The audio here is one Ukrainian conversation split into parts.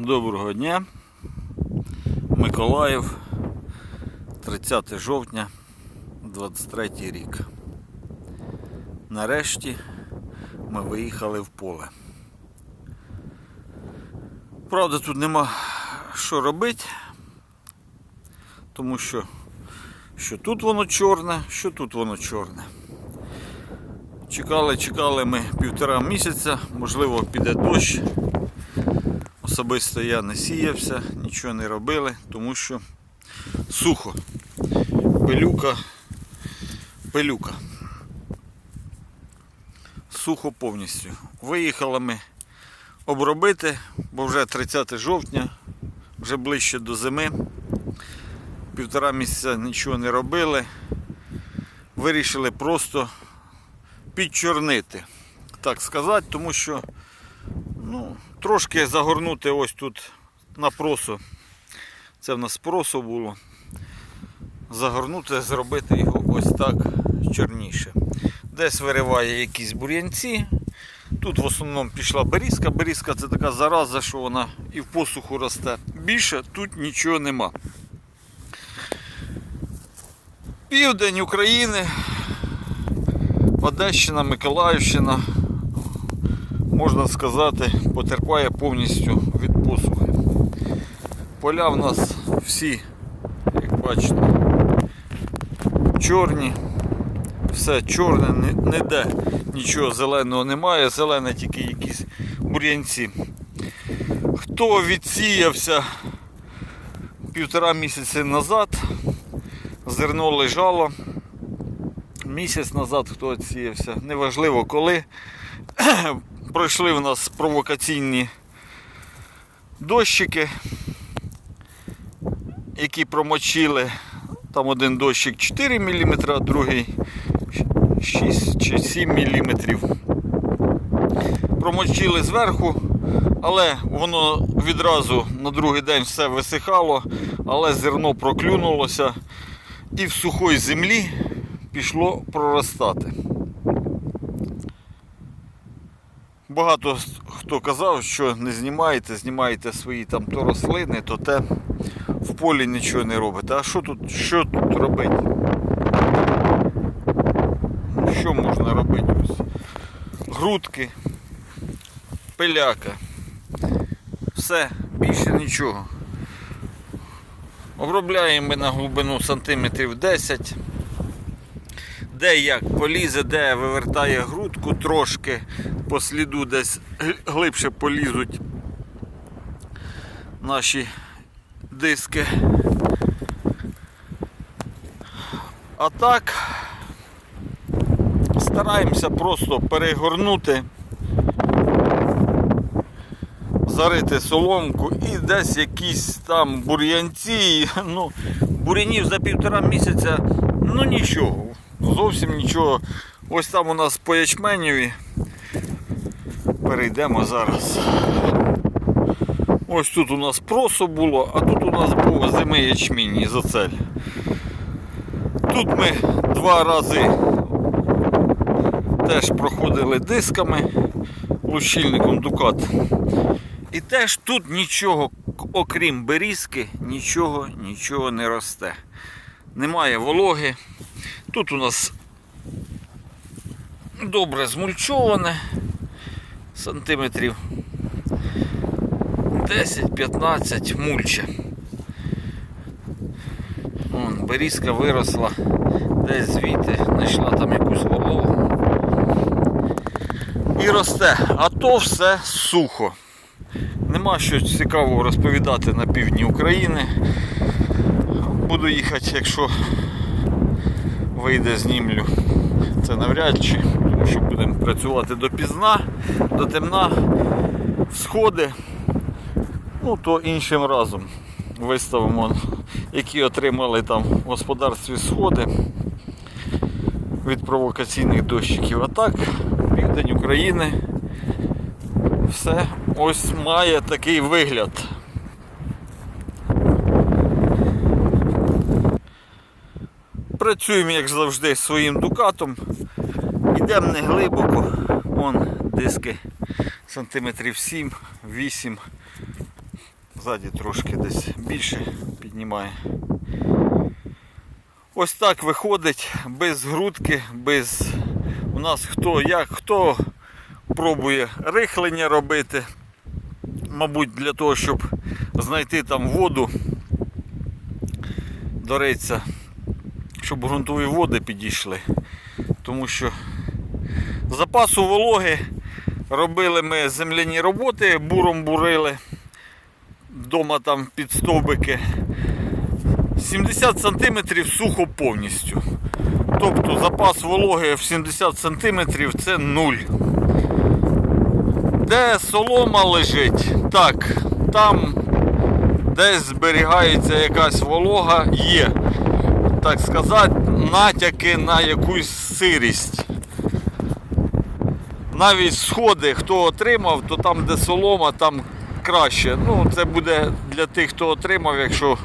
Доброго дня. Миколаїв, 30 жовтня, 23 рік. Нарешті ми виїхали в поле. Правда, тут нема що робити, тому що, що тут воно чорне, що тут воно чорне. Чекали, чекали ми півтора місяця, можливо, піде дощ. Особисто я не сіявся, нічого не робили, тому що сухо. Пилюка, пилюка. Сухо повністю. Виїхали ми обробити, бо вже 30 жовтня, вже ближче до зими. Півтора місяця нічого не робили. Вирішили просто підчорнити, так сказати, тому що ну, трошки загорнути ось тут на просо. Це в нас просо було. Загорнути, зробити його ось так чорніше. Десь вириває якісь бур'янці. Тут в основному пішла берізка. Берізка це така зараза, що вона і в посуху росте. Більше тут нічого нема. Південь України, Одещина, Миколаївщина, можна сказати, потерпає повністю від посухи. Поля в нас всі, як бачите, чорні, все чорне, ні- ніде нічого зеленого немає, зелене тільки якісь бур'янці. Хто відсіявся півтора місяці назад, зерно лежало. Місяць назад хто відсіявся, неважливо коли. Пройшли в нас провокаційні дощики, які промочили. Там один дощик 4 мм, а другий 6 чи 7 мм. Промочили зверху, але воно відразу на другий день все висихало, але зерно проклюнулося і в сухій землі пішло проростати. Багато хто казав, що не знімаєте, знімаєте свої там то рослини, то те в полі нічого не робите. А що тут, що тут робити? Що можна робити? Ось грудки, пиляка. Все, більше нічого. Обробляємо ми на глибину сантиметрів 10 де як полізе, де вивертає грудку трошки, по сліду десь глибше полізуть наші диски. А так стараємося просто перегорнути, зарити соломку і десь якісь там бур'янці. Ну, бур'янів за півтора місяця, ну нічого. Зовсім нічого. Ось там у нас по ячменєві. Перейдемо зараз. Ось тут у нас просо було, а тут у нас був зими ячмінь із оцель. Тут ми два рази теж проходили дисками лущильником Дукат. І теж тут нічого, окрім берізки, нічого, нічого не росте. Немає вологи. Тут у нас добре змульчоване, сантиметрів 10-15 мульче. Вон, берізка виросла, десь звідти знайшла там якусь вологу. І росте, а то все сухо. Нема що цікавого розповідати на півдні України. Буду їхати, якщо вийде знімлю. Це навряд чи, тому що будемо працювати допізна, до темна, сходи. Ну, то іншим разом виставимо, які отримали там в господарстві сходи від провокаційних дощиків. А так, південь України все ось має такий вигляд. Працюємо, як завжди, своїм дукатом. Йдемо не глибоко. Вон диски сантиметрів 7-8 Ззаді трошки десь більше піднімає. Ось так виходить, без грудки, без у нас хто як, хто пробує рихлення робити. Мабуть, для того, щоб знайти там воду, до рейця, щоб ґрунтові води підійшли. Тому що запасу вологи робили ми земляні роботи, буром бурили вдома там під стовбики. 70 см сухо повністю. Тобто запас вологи в 70 см це нуль. Де солома лежить, так, там десь зберігається якась волога, є, так сказати, натяки на якусь сирість. Навіть сходи, хто отримав, то там, де солома, там краще. Ну, це буде для тих, хто отримав, якщо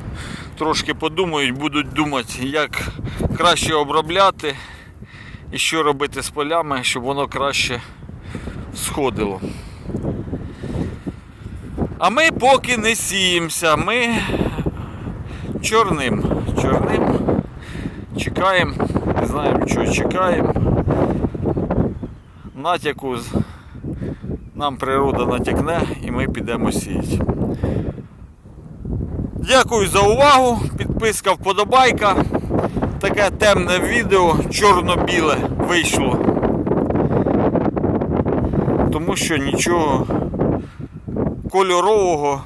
трошки подумають, будуть думати, як краще обробляти і що робити з полями, щоб воно краще сходило. А ми поки не сіємося, ми чорним. Чорним чекаємо, не знаємо, чого чекаємо. Натяку нам природа натякне і ми підемо сіяти. Дякую за увагу. Підписка, вподобайка. Таке темне відео, чорно-біле вийшло. Тому що нічого кольорового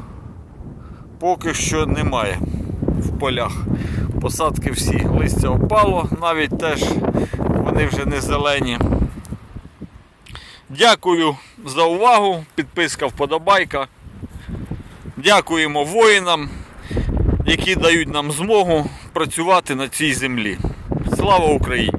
поки що немає в полях. Посадки всі, листя опало, навіть теж вони вже не зелені. Дякую за увагу. Підписка, вподобайка. Дякуємо воїнам, які дають нам змогу працювати на цій землі. Слава Україні!